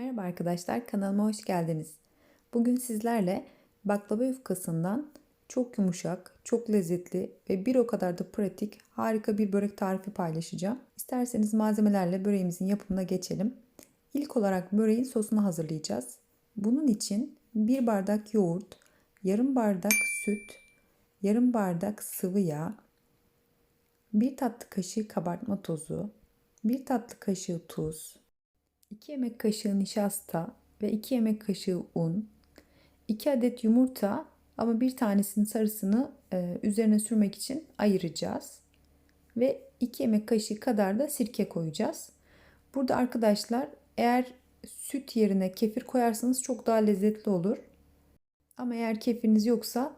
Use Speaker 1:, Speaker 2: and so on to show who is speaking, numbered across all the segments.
Speaker 1: Merhaba arkadaşlar, kanalıma hoş geldiniz. Bugün sizlerle baklava yufkasından çok yumuşak, çok lezzetli ve bir o kadar da pratik, harika bir börek tarifi paylaşacağım. İsterseniz malzemelerle böreğimizin yapımına geçelim. İlk olarak böreğin sosunu hazırlayacağız. Bunun için bir bardak yoğurt, yarım bardak süt, yarım bardak sıvı yağ, bir tatlı kaşığı kabartma tozu, bir tatlı kaşığı tuz, 2 yemek kaşığı nişasta ve 2 yemek kaşığı un, 2 adet yumurta ama bir tanesinin sarısını e, üzerine sürmek için ayıracağız. Ve 2 yemek kaşığı kadar da sirke koyacağız. Burada arkadaşlar eğer süt yerine kefir koyarsanız çok daha lezzetli olur. Ama eğer kefiriniz yoksa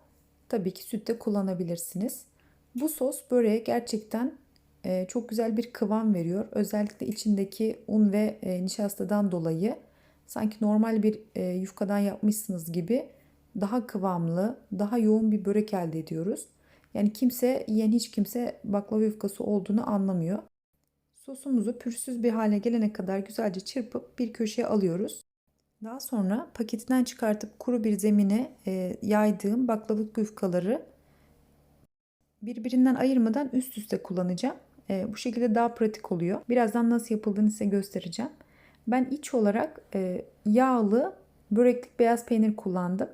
Speaker 1: tabii ki süt de kullanabilirsiniz. Bu sos böreğe gerçekten e, çok güzel bir kıvam veriyor. Özellikle içindeki un ve e, nişastadan dolayı sanki normal bir e, yufkadan yapmışsınız gibi daha kıvamlı, daha yoğun bir börek elde ediyoruz. Yani kimse, yiyen hiç kimse baklava yufkası olduğunu anlamıyor. Sosumuzu pürsüz bir hale gelene kadar güzelce çırpıp bir köşeye alıyoruz. Daha sonra paketinden çıkartıp kuru bir zemine yaydığım baklava yufkaları birbirinden ayırmadan üst üste kullanacağım. E, bu şekilde daha pratik oluyor. Birazdan nasıl yapıldığını size göstereceğim. Ben iç olarak e, yağlı böreklik beyaz peynir kullandım.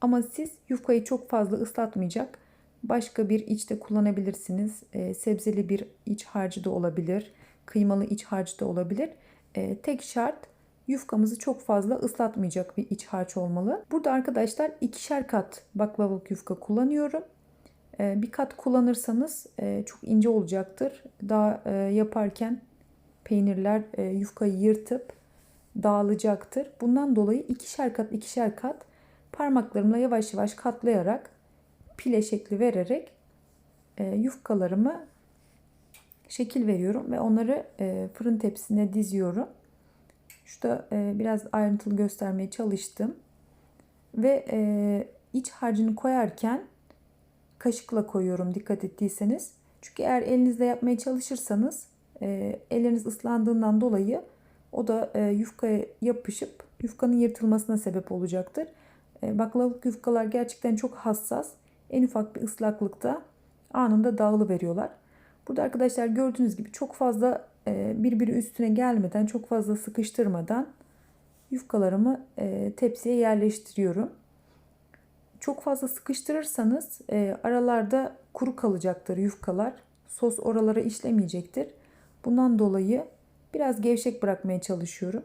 Speaker 1: Ama siz yufkayı çok fazla ıslatmayacak başka bir iç de kullanabilirsiniz. E, sebzeli bir iç harcı da olabilir. Kıymalı iç harcı da olabilir. E, tek şart yufkamızı çok fazla ıslatmayacak bir iç harç olmalı. Burada arkadaşlar ikişer kat baklavalık yufka kullanıyorum. Ee, bir kat kullanırsanız e, çok ince olacaktır. Daha e, yaparken peynirler e, yufkayı yırtıp dağılacaktır. Bundan dolayı ikişer kat ikişer kat parmaklarımla yavaş yavaş katlayarak pile şekli vererek yufkalarımı şekil veriyorum ve onları fırın tepsisine diziyorum. Şurada biraz ayrıntılı göstermeye çalıştım. Ve iç harcını koyarken kaşıkla koyuyorum dikkat ettiyseniz. Çünkü eğer elinizle yapmaya çalışırsanız e, elleriniz ıslandığından dolayı o da e, yufkaya yapışıp yufkanın yırtılmasına sebep olacaktır. E, baklavalık yufkalar gerçekten çok hassas. En ufak bir ıslaklıkta anında dağılı veriyorlar. Burada arkadaşlar gördüğünüz gibi çok fazla e, birbiri üstüne gelmeden, çok fazla sıkıştırmadan yufkalarımı e, tepsiye yerleştiriyorum. Çok fazla sıkıştırırsanız e, aralarda kuru kalacaktır yufkalar. Sos oralara işlemeyecektir. Bundan dolayı biraz gevşek bırakmaya çalışıyorum.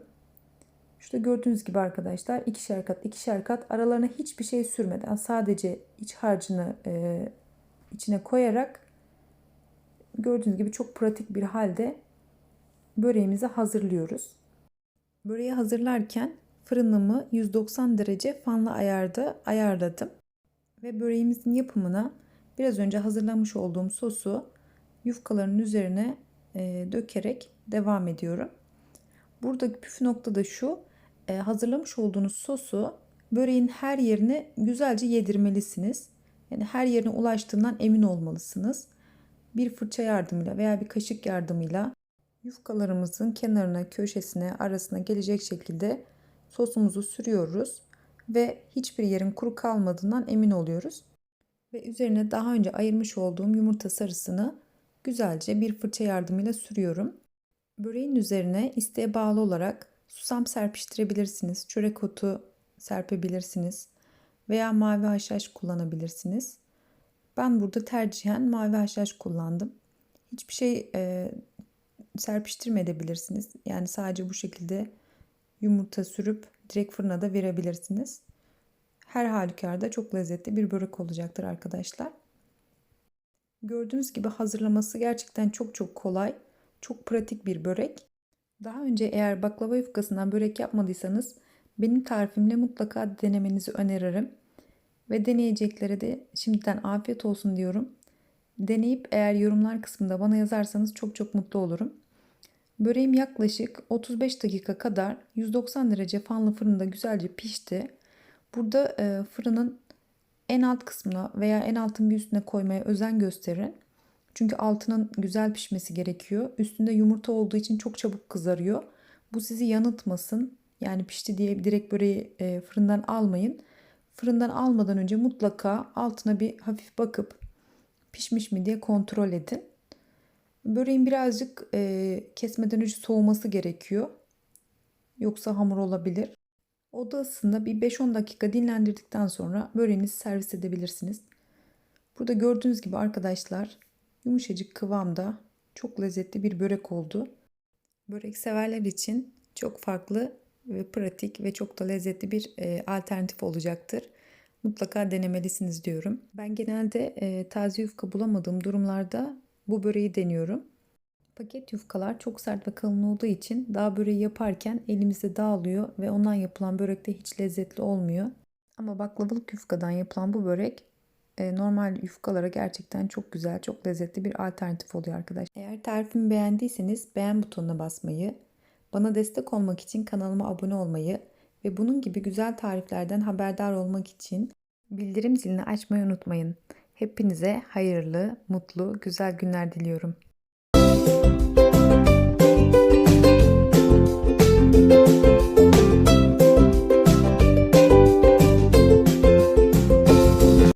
Speaker 1: Şurada gördüğünüz gibi arkadaşlar ikişer kat ikişer kat aralarına hiçbir şey sürmeden sadece iç harcını e, içine koyarak gördüğünüz gibi çok pratik bir halde böreğimizi hazırlıyoruz. Böreği hazırlarken fırınımı 190 derece fanlı ayarda ayarladım. Ve böreğimizin yapımına biraz önce hazırlamış olduğum sosu yufkaların üzerine e, dökerek devam ediyorum. Buradaki püf nokta da şu. E, hazırlamış olduğunuz sosu böreğin her yerine güzelce yedirmelisiniz. Yani her yerine ulaştığından emin olmalısınız. Bir fırça yardımıyla veya bir kaşık yardımıyla yufkalarımızın kenarına, köşesine, arasına gelecek şekilde sosumuzu sürüyoruz ve hiçbir yerin kuru kalmadığından emin oluyoruz. Ve üzerine daha önce ayırmış olduğum yumurta sarısını güzelce bir fırça yardımıyla sürüyorum. Böreğin üzerine isteğe bağlı olarak susam serpiştirebilirsiniz, çörek otu serpebilirsiniz veya mavi haşhaş kullanabilirsiniz. Ben burada tercihen mavi haşhaş kullandım. Hiçbir şey e, serpiştirmeyebilirsiniz. Yani sadece bu şekilde yumurta sürüp direkt fırına da verebilirsiniz. Her halükarda çok lezzetli bir börek olacaktır arkadaşlar. Gördüğünüz gibi hazırlaması gerçekten çok çok kolay. Çok pratik bir börek. Daha önce eğer baklava yufkasından börek yapmadıysanız benim tarifimle mutlaka denemenizi öneririm. Ve deneyeceklere de şimdiden afiyet olsun diyorum. Deneyip eğer yorumlar kısmında bana yazarsanız çok çok mutlu olurum. Böreğim yaklaşık 35 dakika kadar 190 derece fanlı fırında güzelce pişti. Burada e, fırının en alt kısmına veya en altın bir üstüne koymaya özen gösterin. Çünkü altının güzel pişmesi gerekiyor. Üstünde yumurta olduğu için çok çabuk kızarıyor. Bu sizi yanıltmasın. Yani pişti diye direkt böreği e, fırından almayın. Fırından almadan önce mutlaka altına bir hafif bakıp pişmiş mi diye kontrol edin. Böreğin birazcık e, kesmeden önce soğuması gerekiyor. Yoksa hamur olabilir. Oda ısısında bir 5-10 dakika dinlendirdikten sonra böreğinizi servis edebilirsiniz. Burada gördüğünüz gibi arkadaşlar yumuşacık kıvamda çok lezzetli bir börek oldu. Börek severler için çok farklı ve pratik ve çok da lezzetli bir e, alternatif olacaktır. Mutlaka denemelisiniz diyorum. Ben genelde e, taze yufka bulamadığım durumlarda bu böreği deniyorum. Paket yufkalar çok sert ve kalın olduğu için daha böreği yaparken elimizde dağılıyor ve ondan yapılan börek de hiç lezzetli olmuyor. Ama baklavalık yufkadan yapılan bu börek e, normal yufkalara gerçekten çok güzel, çok lezzetli bir alternatif oluyor arkadaşlar. Eğer tarifimi beğendiyseniz beğen butonuna basmayı, bana destek olmak için kanalıma abone olmayı ve bunun gibi güzel tariflerden haberdar olmak için bildirim zilini açmayı unutmayın. Hepinize hayırlı, mutlu, güzel günler diliyorum. Müzik